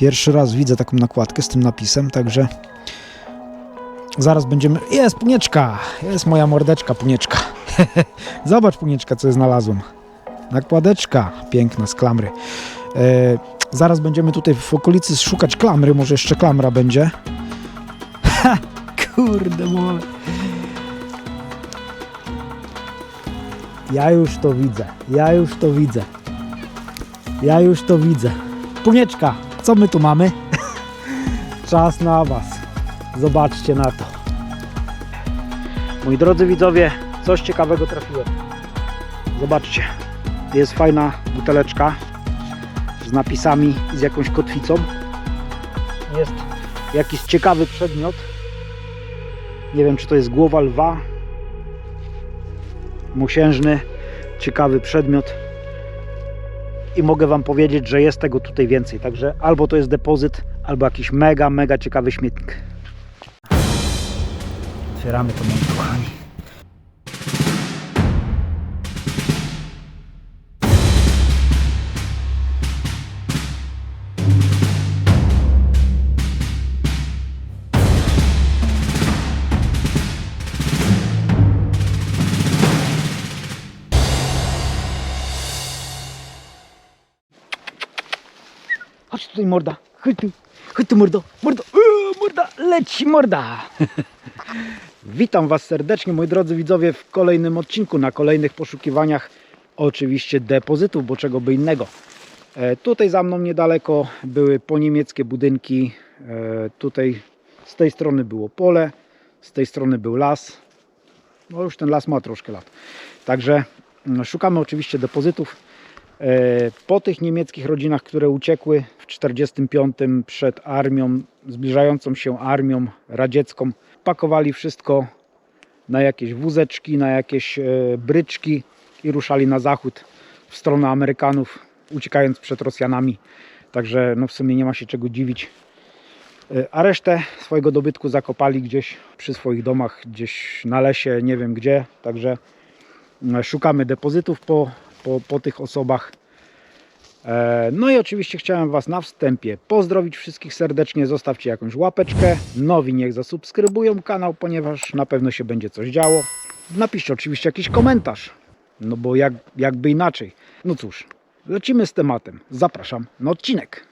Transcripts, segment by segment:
Pierwszy raz widzę taką nakładkę z tym napisem, także zaraz będziemy... Jest punieczka! Jest moja mordeczka punieczka. Zobacz punieczka, co znalazłem. Nakładeczka piękna z klamry. E, zaraz będziemy tutaj w okolicy szukać klamry, może jeszcze klamra będzie. Ha! Kurde mole. Ja już to widzę. Ja już to widzę. Ja już to widzę. Punieczka, co my tu mamy? Czas na Was. Zobaczcie na to. Moi drodzy widzowie, coś ciekawego trafiłem. Zobaczcie. Jest fajna buteleczka z napisami i z jakąś kotwicą. Jest jakiś ciekawy przedmiot. Nie wiem, czy to jest głowa lwa. Mosiężny, ciekawy przedmiot. I mogę Wam powiedzieć, że jest tego tutaj więcej. Także albo to jest depozyt, albo jakiś mega, mega ciekawy śmietnik. Otwieramy to, moi kochani. Tutaj morda. Chodź tu. Chodź tu mordo. Mordo. Uuu, morda. Leci morda. Witam Was serdecznie moi drodzy widzowie w kolejnym odcinku, na kolejnych poszukiwaniach oczywiście depozytów, bo czego by innego. E, tutaj za mną niedaleko były poniemieckie budynki. E, tutaj z tej strony było pole, z tej strony był las. No już ten las ma troszkę lat. Także mm, szukamy oczywiście depozytów. E, Po tych niemieckich rodzinach, które uciekły w 1945 przed armią, zbliżającą się armią radziecką, pakowali wszystko na jakieś wózeczki, na jakieś e, bryczki i ruszali na zachód w stronę Amerykanów, uciekając przed Rosjanami. Także no w sumie nie ma się czego dziwić. E, A resztę swojego dobytku zakopali gdzieś przy swoich domach, gdzieś na lesie, nie wiem gdzie. Także szukamy depozytów po, po, po tych osobach. E, No i oczywiście chciałem Was na wstępie pozdrowić wszystkich serdecznie. Zostawcie jakąś łapeczkę. Nowi niech zasubskrybują kanał, ponieważ na pewno się będzie coś działo. Napiszcie oczywiście jakiś komentarz. No bo jak, jakby inaczej. No cóż, lecimy z tematem. Zapraszam na odcinek.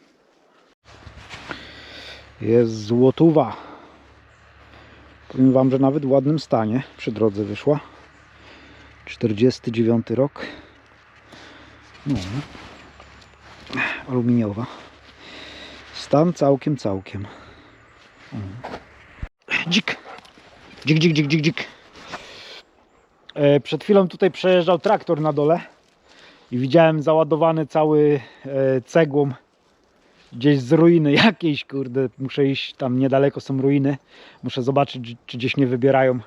Jest złotówa. Powiem Wam, że nawet w ładnym stanie przy drodze wyszła. 49 rok. No, aluminiowa. Stan całkiem, całkiem. Mm. Dzik. Dzik, dzik, dzik, dzik, dzik. E, Przed chwilą tutaj przejeżdżał traktor na dole i widziałem załadowany cały e, cegłą gdzieś z ruiny jakiejś, kurde, muszę iść, tam niedaleko są ruiny, muszę zobaczyć, czy gdzieś nie wybierają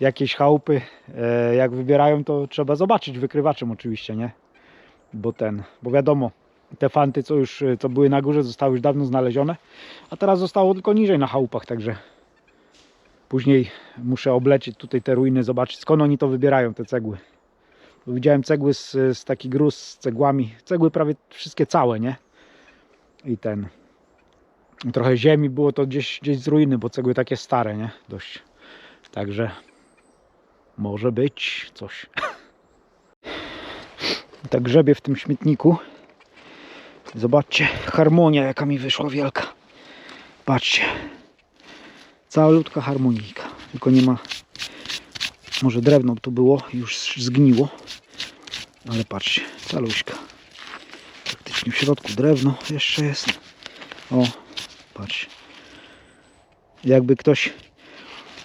jakieś chałupy. E, Jak wybierają, to trzeba zobaczyć wykrywaczem oczywiście, nie? Bo ten, bo wiadomo, te fanty, co już co były na górze, zostały już dawno znalezione, a teraz zostało tylko niżej na chałupach, także później muszę oblecieć tutaj te ruiny, zobaczyć skąd oni to wybierają, te cegły. Widziałem cegły z, z taki gruz z cegłami, cegły prawie wszystkie całe, nie? I ten, trochę ziemi było to gdzieś, gdzieś z ruiny, bo cegły takie stare, nie? Dość. Także może być coś. Tak grzebię w tym śmietniku. Zobaczcie, harmonia jaka mi wyszła wielka. Patrzcie. Cała ludzka harmonijka. Tylko nie ma... Może drewno tu było, już zgniło. Ale patrzcie, caluśka. Praktycznie w środku drewno jeszcze jest. O, patrzcie. Jakby ktoś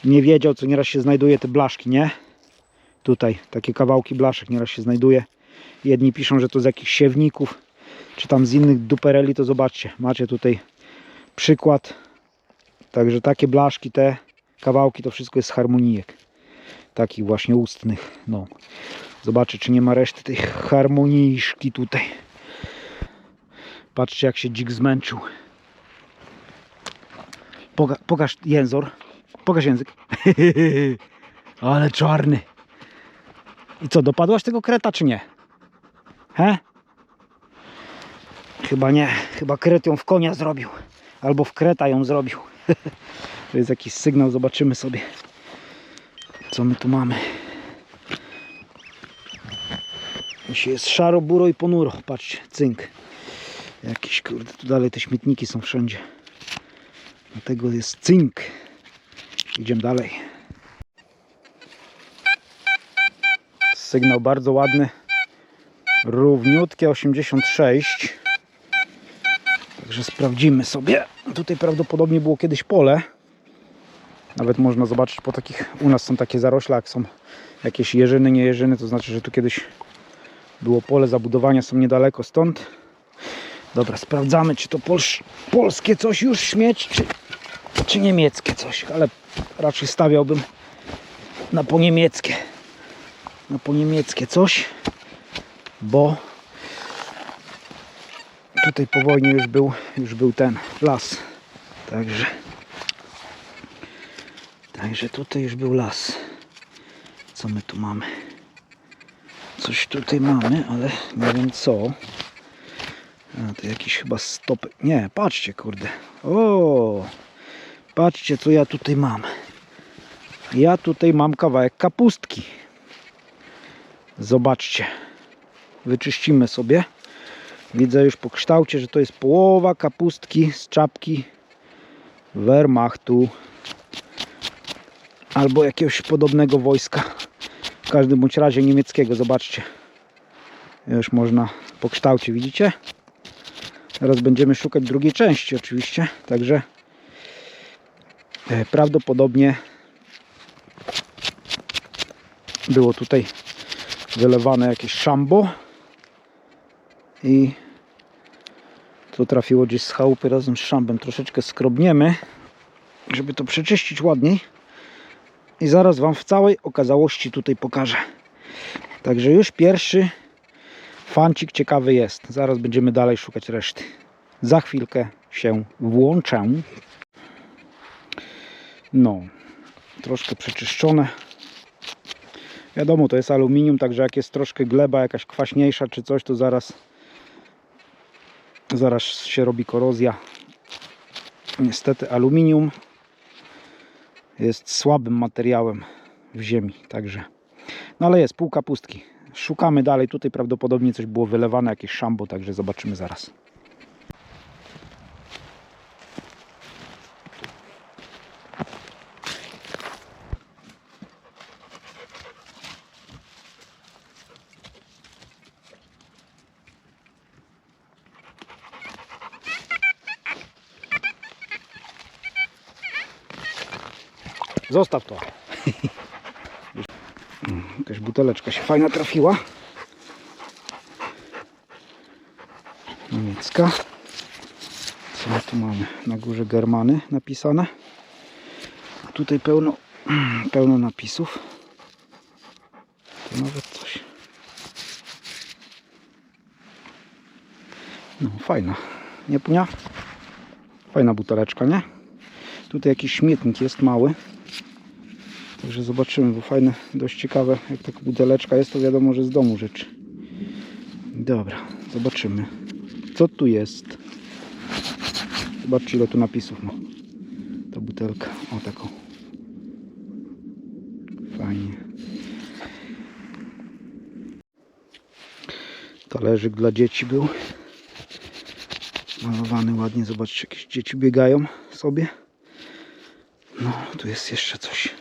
nie wiedział, co nieraz się znajduje te blaszki, nie? Tutaj takie kawałki blaszek nieraz się znajduje. Jedni piszą, że to z jakichś siewników, czy tam z innych dupereli, to zobaczcie, macie tutaj przykład. Także takie blaszki, te kawałki, to wszystko jest z harmonijek. Takich właśnie ustnych. No. Zobaczę, czy nie ma reszty tej harmonijszki tutaj. Patrzcie, jak się dzik zmęczył. Poga pokaż jęzor. Pokaż język. Ale czarny. I co, dopadłaś tego kreta, czy nie? He? Chyba nie, chyba kret ją w konia zrobił. Albo w kreta ją zrobił. to jest jakiś sygnał, zobaczymy sobie. Co my tu mamy. Dzisiaj jest szaro, buro i ponuro. Patrzcie, cynk. Jakiś kurde, tu dalej te śmietniki są wszędzie. Dlatego jest cynk. Idziemy dalej. Sygnał bardzo ładny. Równiutkie 86. Także sprawdzimy sobie. Tutaj prawdopodobnie było kiedyś pole. Nawet można zobaczyć po takich, u nas są takie zarośla, jak są jakieś jeżyny, nie jeżyny, to znaczy, że tu kiedyś było pole, zabudowania są niedaleko stąd. Dobra, sprawdzamy, czy to polsz, polskie coś już śmieć, czy, czy niemieckie coś, ale raczej stawiałbym na po niemieckie. Na po niemieckie coś, bo tutaj po wojnie już był, już był ten las. Także Także tutaj już był las. Co my tu mamy? Coś tutaj mamy, ale nie wiem co. A, to jakiś chyba stopy. Nie, patrzcie, kurde. O! Patrzcie, co ja tutaj mam. Ja tutaj mam kawałek kapustki. Zobaczcie. Wyczyścimy sobie. Widzę już po kształcie, że to jest połowa kapustki z czapki Wehrmachtu albo jakiegoś podobnego wojska. W każdym bądź razie niemieckiego, zobaczcie. Już można po kształcie, widzicie? Teraz będziemy szukać drugiej części oczywiście, także e, prawdopodobnie było tutaj wylewane jakieś szambo i to trafiło gdzieś z chałupy razem z szambem. Troszeczkę skrobniemy, żeby to przeczyścić ładniej i zaraz Wam w całej okazałości tutaj pokażę. Także już pierwszy fancik ciekawy jest. Zaraz będziemy dalej szukać reszty. Za chwilkę się włączę. No, troszkę przeczyszczone. Wiadomo, to jest aluminium, także jak jest troszkę gleba jakaś kwaśniejsza czy coś, to zaraz zaraz się robi korozja. Niestety aluminium jest słabym materiałem w ziemi, także. No ale jest pół kapustki. Szukamy dalej. Tutaj prawdopodobnie coś było wylewane, jakieś szambo, także zobaczymy zaraz. Zostaw to. Jakaś buteleczka się fajna trafiła. Niemiecka. Co my tu mamy? Na górze Germany napisane. A tutaj pełno, pełno napisów. Tu nawet coś. No fajna. Nie punia? Fajna buteleczka, nie? Tutaj jakiś śmietnik jest mały. Także zobaczymy, bo fajne, dość ciekawe, jak taka buteleczka jest, to wiadomo, że z domu rzeczy. Dobra, zobaczymy. Co tu jest? Zobaczcie, ile tu napisów ma ta butelka. O, taką. Fajnie. Talerzyk dla dzieci był. Malowany ładnie, zobaczcie, jakieś dzieci biegają sobie. No, tu jest jeszcze coś.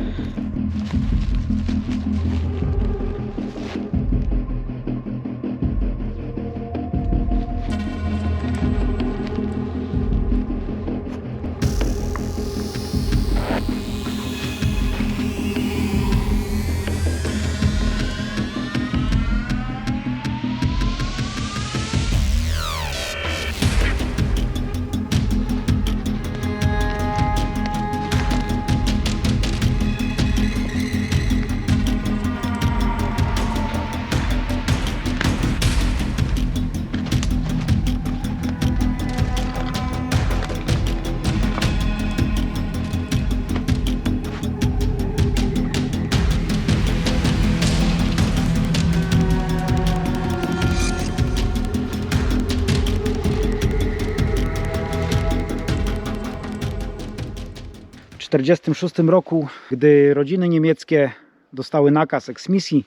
1946 roku, gdy rodziny niemieckie dostały nakaz eksmisji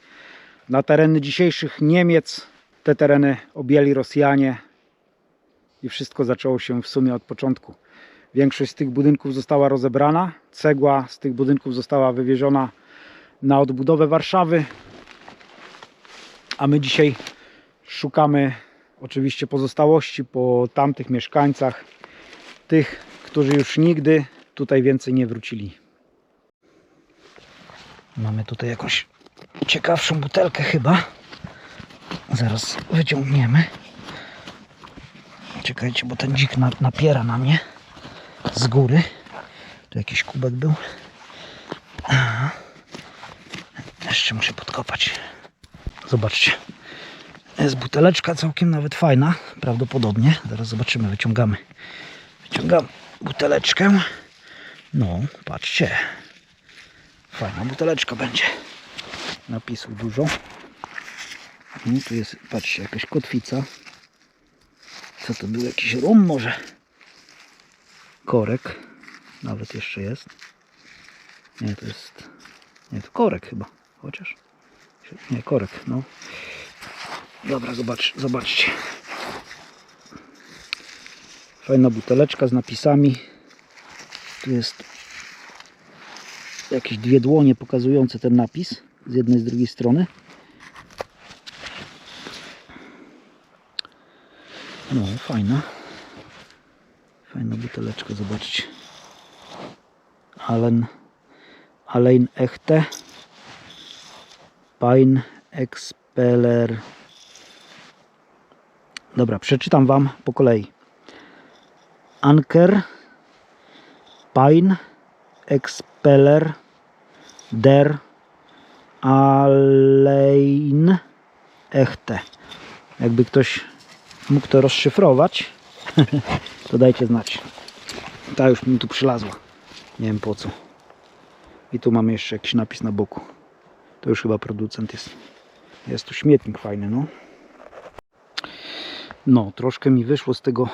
na tereny dzisiejszych Niemiec, te tereny objęli Rosjanie i wszystko zaczęło się w sumie od początku. Większość z tych budynków została rozebrana, cegła z tych budynków została wywieziona na odbudowę Warszawy, a my dzisiaj szukamy oczywiście pozostałości po tamtych mieszkańcach, tych, którzy już nigdy tutaj więcej nie wrócili. Mamy tutaj jakąś ciekawszą butelkę chyba. Zaraz wyciągniemy. Czekajcie, bo ten dzik na, napiera na mnie z góry. Tu jakiś kubek był. Aha. Jeszcze muszę podkopać. Zobaczcie. Jest buteleczka całkiem nawet fajna. Prawdopodobnie. Zaraz zobaczymy. Wyciągamy. Wyciągam buteleczkę. No, patrzcie. Fajna buteleczka będzie. Napisów dużo. No, tu jest, patrzcie, jakaś kotwica. Co to był? Jakiś rum może? Korek. Nawet jeszcze jest. Nie, to jest... Nie, to korek chyba. Chociaż... Nie, korek, no. Dobra, zobacz, zobaczcie. Fajna buteleczka z napisami. Tu jest jakieś dwie dłonie pokazujące ten napis z jednej z drugiej strony. No, fajna. Fajna buteleczka, zobaczcie. Allen, Allein Echte Pine Expeller. Dobra, przeczytam Wam po kolei. Anker Pine Expeller der Allein Echte. Jakby ktoś mógł to rozszyfrować, to dajcie znać. Ta już mi tu przylazła. Nie wiem po co. I tu mamy jeszcze jakiś napis na boku. To już chyba producent jest. Jest tu śmietnik fajny, no. No, troszkę mi wyszło z tego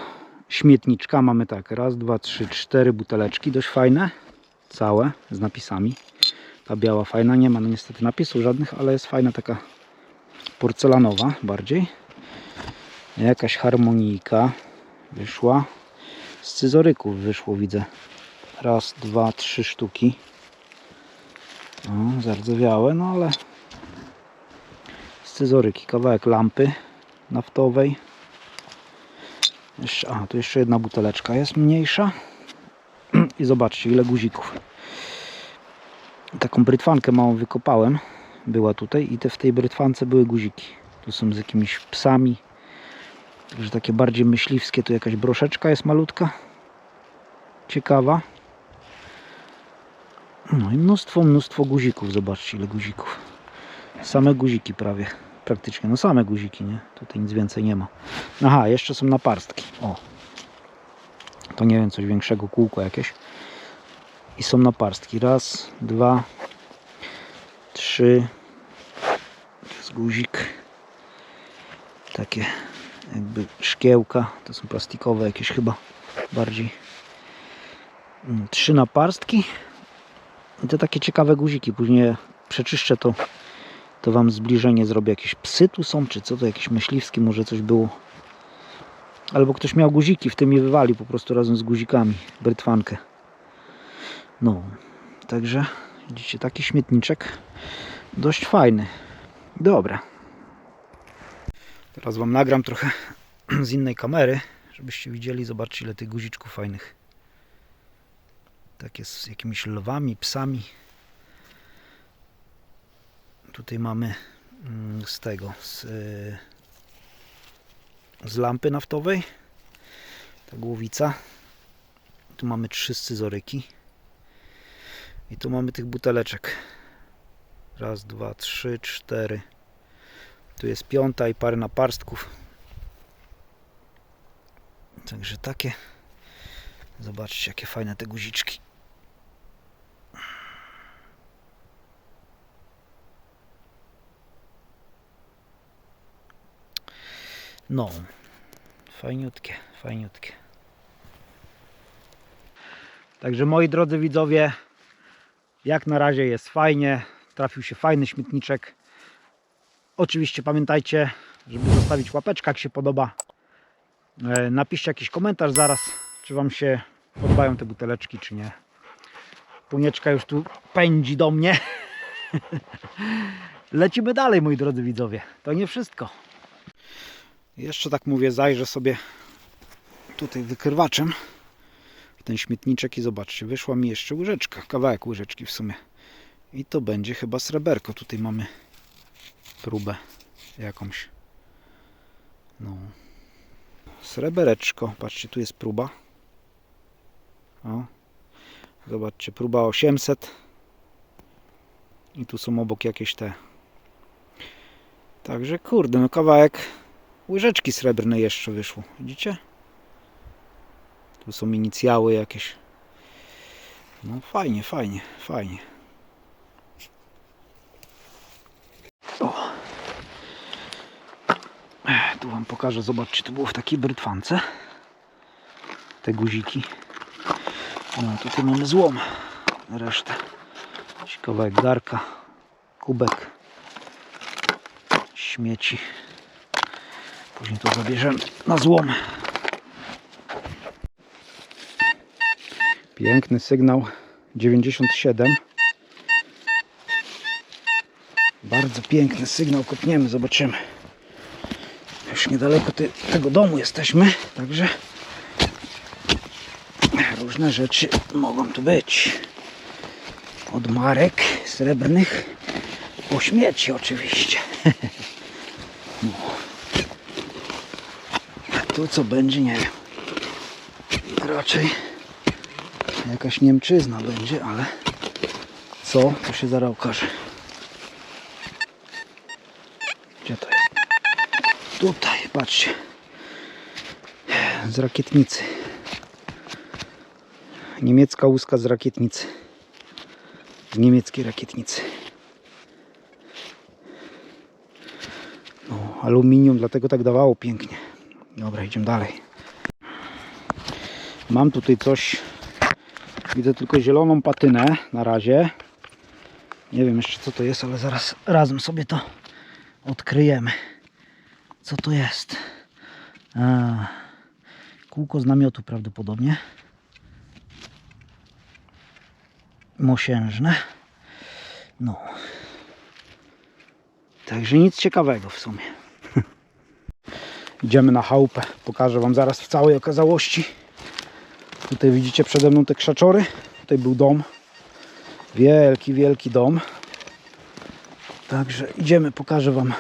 śmietniczka. Mamy tak, raz, dwa, trzy, cztery buteleczki, dość fajne. Całe, z napisami. Ta biała fajna, nie ma no niestety napisów żadnych, ale jest fajna taka porcelanowa bardziej. Jakaś harmonijka wyszła. Z scyzoryków wyszło, widzę. Raz, dwa, trzy sztuki. No, zardzewiałe, no ale scyzoryki, kawałek lampy naftowej. Jeszcze, a, tu jeszcze jedna buteleczka jest mniejsza. I zobaczcie, ile guzików. Taką brytwankę małą wykopałem. Była tutaj i te w tej brytwance były guziki. Tu są z jakimiś psami. Także takie bardziej myśliwskie. Tu jakaś broszeczka jest malutka. Ciekawa. No i mnóstwo, mnóstwo guzików. Zobaczcie ile guzików. Same guziki prawie. Praktycznie. No same guziki, nie? Tutaj nic więcej nie ma. Aha, jeszcze są naparstki. O. To nie wiem, coś większego kółko jakieś. I są naparstki. Raz, dwa, trzy. To jest guzik. Takie jakby szkiełka. To są plastikowe jakieś chyba bardziej. Mm, Trzy naparstki. I to takie ciekawe guziki. Później przeczyszczę to, to Wam zbliżenie zrobię. Jakieś psy tu są, czy co to? Jakieś myśliwskie może coś było. Albo ktoś miał guziki, w tym je wywalił po prostu razem z guzikami. Brytwankę. No, także widzicie, taki śmietniczek dość fajny. Dobra. Teraz Wam nagram trochę z innej kamery, żebyście widzieli, zobaczcie ile tych guziczków fajnych. Takie z jakimiś lwami, psami. Tutaj mamy mm, z tego, z, y, z lampy naftowej. Ta głowica. Tu mamy trzy scyzoryki. I tu mamy tych buteleczek. Raz, dwa, trzy, cztery. Tu jest piąta i parę naparstków. Także takie. Zobaczcie, jakie fajne te guziczki. No, fajniutkie, fajniutkie. Także moi drodzy widzowie, jak na razie jest fajnie. Trafił się fajny śmietniczek. Oczywiście pamiętajcie, żeby zostawić łapeczkę, jak się podoba. E, Napiszcie jakiś komentarz zaraz, czy Wam się podobają te buteleczki, czy nie. Punieczka już tu pędzi do mnie. Lecimy dalej, moi drodzy widzowie. To nie wszystko. Jeszcze tak mówię, zajrzę sobie tutaj wykrywaczem w ten śmietniczek i zobaczcie, wyszła mi jeszcze łyżeczka, kawałek łyżeczki w sumie. I to będzie chyba sreberko. Tutaj mamy próbę jakąś. No. Srebereczko. Patrzcie, tu jest próba. O. Zobaczcie, próba 800. I tu są obok jakieś te. Także kurde, no kawałek łyżeczki srebrnej jeszcze wyszło. Widzicie? Tu są inicjały jakieś. No fajnie, fajnie, fajnie. O. Tu wam pokażę, zobaczcie, to było w takiej brytwance. Te guziki. No tutaj mamy złom. Resztę. Jakiś Kawałek garka. Kubek. Śmieci. Później to zabierzemy na złom. Piękny sygnał 97. Bardzo piękny sygnał kopniemy, zobaczymy. Już niedaleko te, tego domu jesteśmy, także różne rzeczy mogą tu być. Od marek srebrnych po śmieci oczywiście. No. A tu co będzie, nie wiem. Raczej jakaś Niemczyzna będzie, ale co, to się zaraz okaże. Gdzie to jest? Tutaj, patrzcie. Z rakietnicy. Niemiecka łuska z rakietnicy. Z niemieckiej rakietnicy. No, aluminium, dlatego tak dawało pięknie. Dobra, idziemy dalej. Mam tutaj coś. Widzę tylko zieloną patynę na razie. Nie wiem jeszcze co to jest, ale zaraz razem sobie to odkryjemy. Co to jest? A, kółko z namiotu prawdopodobnie. Mosiężne. No. Także nic ciekawego w sumie. Idziemy na chałupę. Pokażę Wam zaraz w całej okazałości. Tutaj widzicie przede mną te krzaczory. Tutaj był dom. Wielki, wielki dom. Także idziemy, pokażę Wam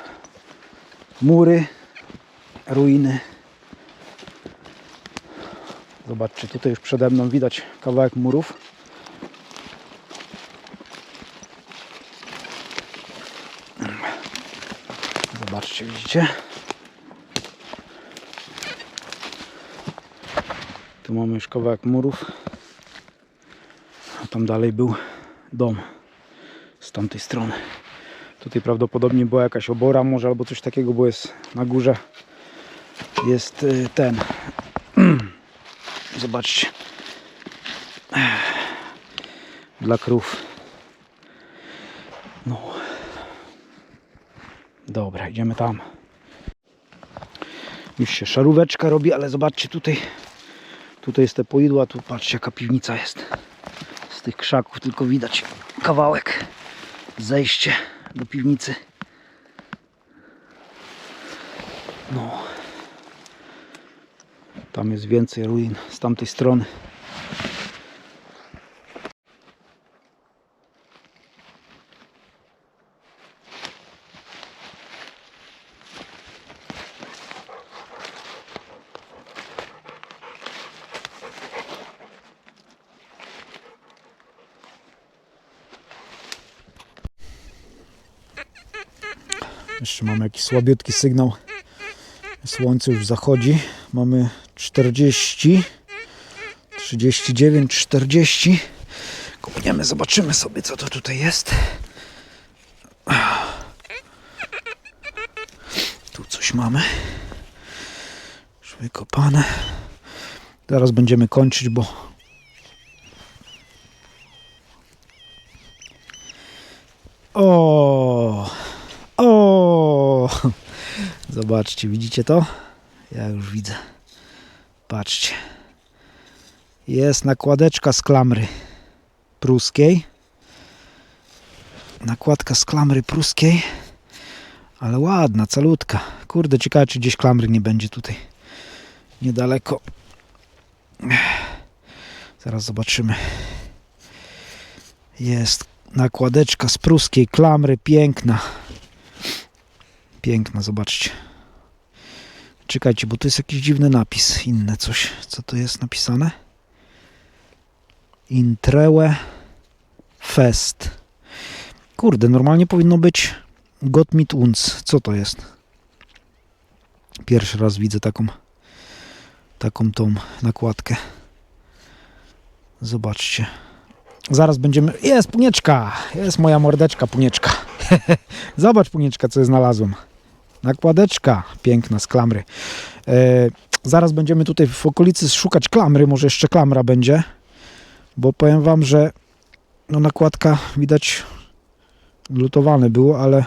mury, ruiny. Zobaczcie, tutaj już przede mną widać kawałek murów. Zobaczcie, widzicie? Tu mamy już kawałek murów. A tam dalej był dom z tamtej strony. Tutaj prawdopodobnie była jakaś obora może albo coś takiego, bo jest na górze. Jest y, ten. Zobaczcie. Dla krów. No. Dobra, idziemy tam. Już się szaróweczka robi, ale zobaczcie tutaj tutaj jest te poidła, tu patrzcie jaka piwnica jest z tych krzaków tylko widać kawałek zejście do piwnicy. No. Tam jest więcej ruin z tamtej strony. Jeszcze mamy jakiś słabiutki sygnał. Słońce już zachodzi. Mamy 40, 39, 40. Kopniemy, zobaczymy sobie co to tutaj jest. Tu coś mamy. Już wykopane. Teraz będziemy kończyć, bo O! O! Zobaczcie, widzicie to? Ja już widzę. Patrzcie. Jest nakładeczka z klamry pruskiej. Nakładka z klamry pruskiej. Ale ładna, calutka. Kurde, ciekawe czy gdzieś klamry nie będzie tutaj. Niedaleko. Zaraz zobaczymy. Jest nakładeczka z pruskiej klamry, piękna. Piękna, zobaczcie. Czekajcie, bo to jest jakiś dziwny napis, inne coś. Co to jest napisane? Intreue Fest. Kurde, normalnie powinno być Gott mit uns. Co to jest? Pierwszy raz widzę taką taką tą nakładkę. Zobaczcie. Zaraz będziemy... Jest punieczka! Jest moja mordeczka, punieczka. Zobacz punieczka, co znalazłem. Nakładeczka piękna z klamry. E, zaraz będziemy tutaj w okolicy szukać klamry, może jeszcze klamra będzie, bo powiem wam, że no nakładka widać lutowane było, ale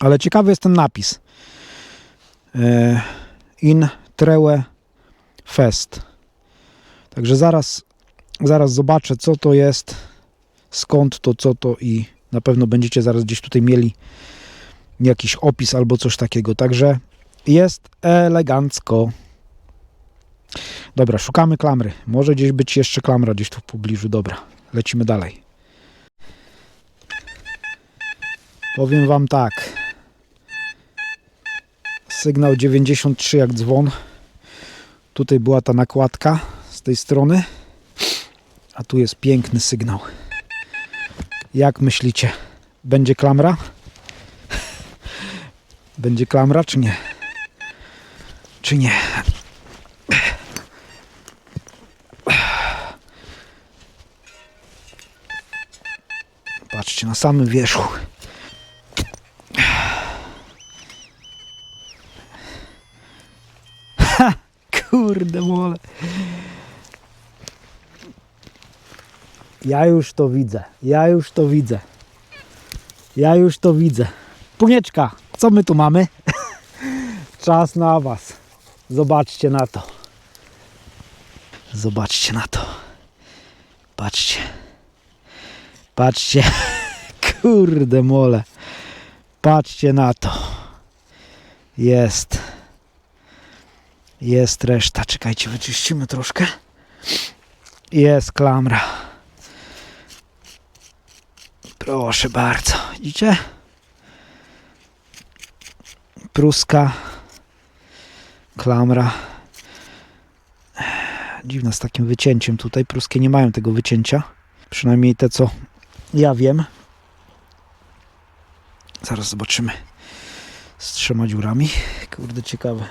ale ciekawy jest ten napis. E, in Treue Fest. Także zaraz zaraz zobaczę co to jest, skąd to, co to i na pewno będziecie zaraz gdzieś tutaj mieli jakiś opis albo coś takiego. Także jest elegancko. Dobra, szukamy klamry. Może gdzieś być jeszcze klamra gdzieś tu w pobliżu. Dobra, lecimy dalej. Powiem wam tak. Sygnał 93 jak dzwon. Tutaj była ta nakładka z tej strony. A tu jest piękny sygnał. Jak myślicie? Będzie klamra? Będzie klamra, czy nie? Czy nie? Patrzcie, na samym wierzchu. Ha! Kurde mole. Ja już to widzę. Ja już to widzę. Ja już to widzę. Punieczka, co my tu mamy? Czas na Was. Zobaczcie na to. Zobaczcie na to. Patrzcie. Patrzcie. Kurde mole. Patrzcie na to. Jest. Jest reszta. Czekajcie, wyczyścimy troszkę. Jest klamra. Proszę bardzo. Widzicie? Pruska. Klamra. Dziwna z takim wycięciem tutaj. Pruskie nie mają tego wycięcia. Przynajmniej te, co ja wiem. Zaraz zobaczymy. Z trzema dziurami. Kurde, ciekawe.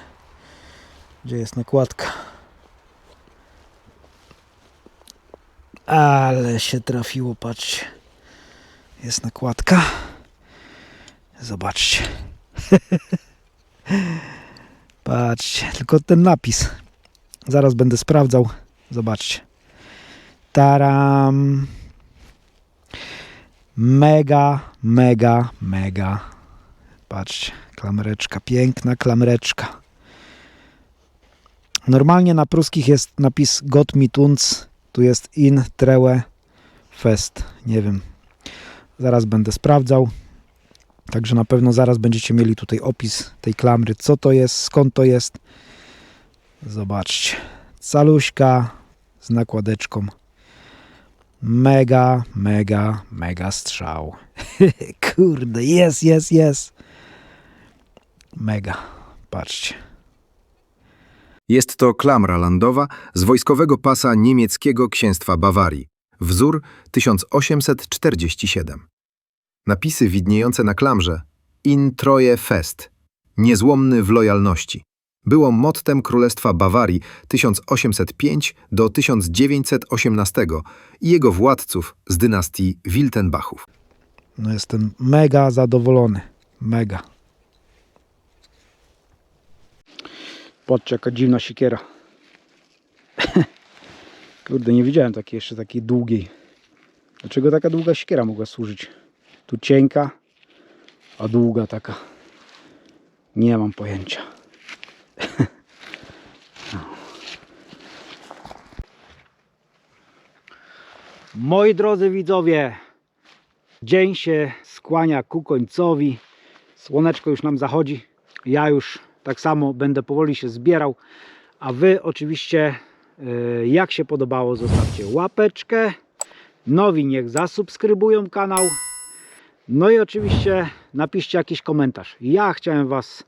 Gdzie jest nakładka? Ale się trafiło, patrzcie. Jest nakładka. Zobaczcie. Patrzcie, tylko ten napis. Zaraz będę sprawdzał. Zobaczcie. Taram. Mega, mega, mega. Patrzcie, klamreczka, piękna klamreczka. Normalnie na pruskich jest napis Gott mit uns. Tu jest in treue fest. Nie wiem. Zaraz będę sprawdzał. Także na pewno zaraz będziecie mieli tutaj opis tej klamry, co to jest, skąd to jest. Zobaczcie. Caluśka z nakładeczką. Mega, mega, mega strzał. Kurde, jest, jest, jest. Mega. Patrzcie. Jest to klamra landowa z wojskowego pasa niemieckiego księstwa Bawarii. Wzór 1847. Napisy widniejące na klamrze In Troje Fest niezłomny w lojalności było mottem Królestwa Bawarii 1805 do 1918 i jego władców z dynastii Wiltenbachów. No jestem mega zadowolony. Mega. Patrzcie, jaka dziwna siekiera. Kurde, nie widziałem takiej jeszcze takiej długiej. Dlaczego taka długa siekiera mogła służyć? Tu cienka, a długa taka. Nie mam pojęcia. Moi drodzy widzowie, dzień się skłania ku końcowi. Słoneczko już nam zachodzi. Ja już tak samo będę powoli się zbierał. A Wy oczywiście, e, jak się podobało, zostawcie łapeczkę. Nowi niech zasubskrybują kanał. No i oczywiście napiszcie jakiś komentarz. Ja chciałem Was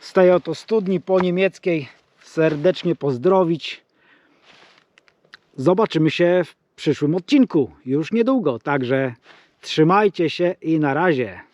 z tej oto studni po niemieckiej serdecznie pozdrowić. Zobaczymy się w przyszłym odcinku już niedługo. Także trzymajcie się i na razie.